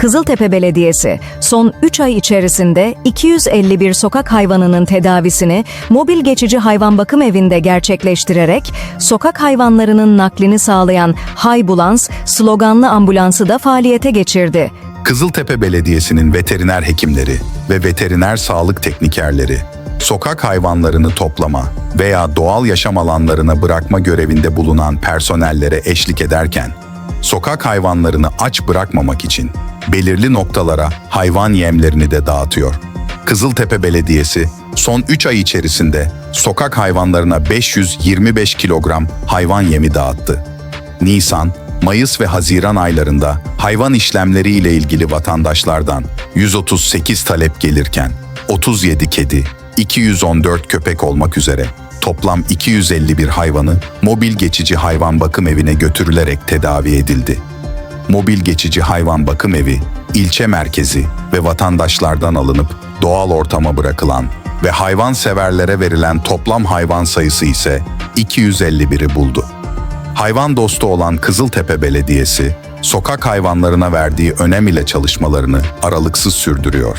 Kızıltepe Belediyesi son 3 ay içerisinde 251 sokak hayvanının tedavisini mobil geçici hayvan bakım evinde gerçekleştirerek sokak hayvanlarının naklini sağlayan Haybulans sloganlı ambulansı da faaliyete geçirdi. Kızıltepe Belediyesi'nin veteriner hekimleri ve veteriner sağlık teknikerleri sokak hayvanlarını toplama veya doğal yaşam alanlarına bırakma görevinde bulunan personellere eşlik ederken sokak hayvanlarını aç bırakmamak için belirli noktalara hayvan yemlerini de dağıtıyor. Kızıltepe Belediyesi son 3 ay içerisinde sokak hayvanlarına 525 kilogram hayvan yemi dağıttı. Nisan, Mayıs ve Haziran aylarında hayvan işlemleri ile ilgili vatandaşlardan 138 talep gelirken 37 kedi, 214 köpek olmak üzere toplam 251 hayvanı mobil geçici hayvan bakım evine götürülerek tedavi edildi. Mobil geçici hayvan bakım evi, ilçe merkezi ve vatandaşlardan alınıp doğal ortama bırakılan ve hayvan severlere verilen toplam hayvan sayısı ise 251'i buldu. Hayvan dostu olan Kızıltepe Belediyesi, sokak hayvanlarına verdiği önem ile çalışmalarını aralıksız sürdürüyor.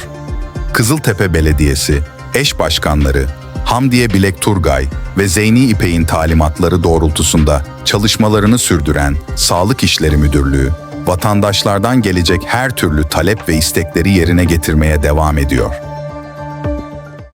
Kızıltepe Belediyesi, eş başkanları Hamdiye Bilek Turgay ve Zeyni İpek'in talimatları doğrultusunda çalışmalarını sürdüren Sağlık İşleri Müdürlüğü, vatandaşlardan gelecek her türlü talep ve istekleri yerine getirmeye devam ediyor.